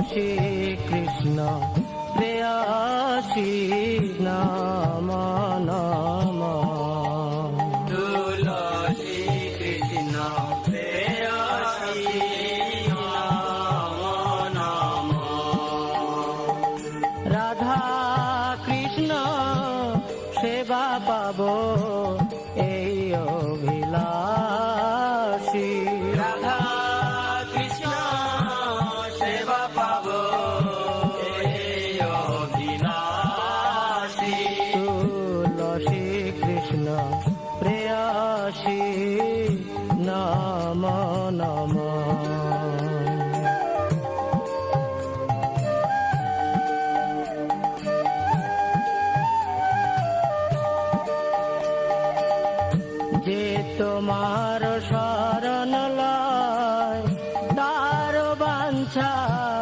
তুলসী কৃষ্ণ প্রেয়াসী নাম নাম। তুলসী কৃষ্ণ প্রেয়াসী নাম নাম। রাধা কৃষ্ণ সেবা পাবো। প্রেয়াসী নাম নাম। যে তোমার শরণ লয় তার বাঞ্ছা